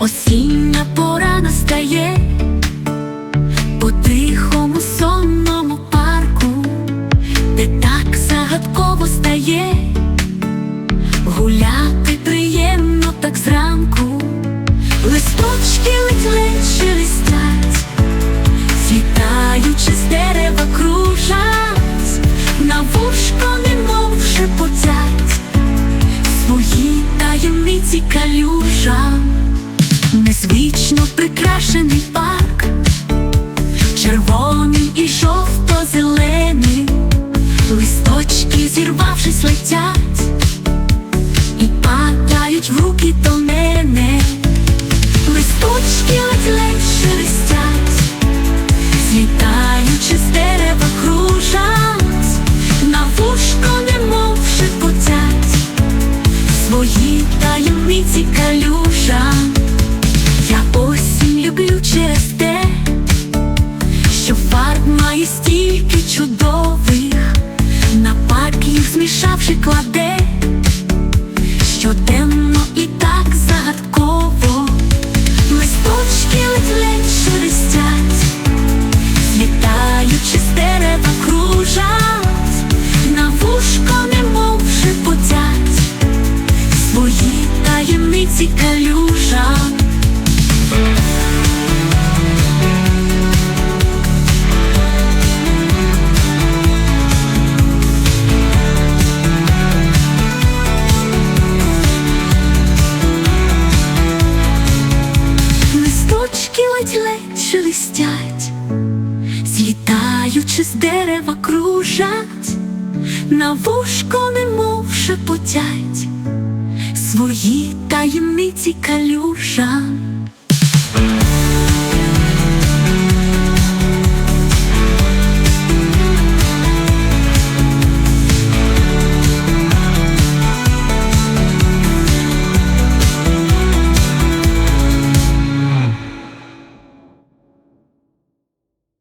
Осіння пора настає. По тихому сонному парку, де так загадково стає, гуляти приємно так зранку, листочки ледь-ледь шелестять, злітаючи з дерева кружать, на вушко немов шепотять свої таємниці калюжам. Незвично прикрашений парк, червоний і жовто-зелений, листочки зірвавшись летять. І падають в руки до мене, листочки ледь-ледь шелестять, злітаючи з дерева кружать, на вушко немов шепотять свої таємниці калюжам. Змішавши кладе, щоденно і так загадково, листочки ледь-ледь шелестять, злітаючи з дерева кружать, на вушко немов шепотять свої таємниці калюжам. Ледь-ледь злітаючи з дерева кружать, на вушко немов шепотять свої таємниці калюжам.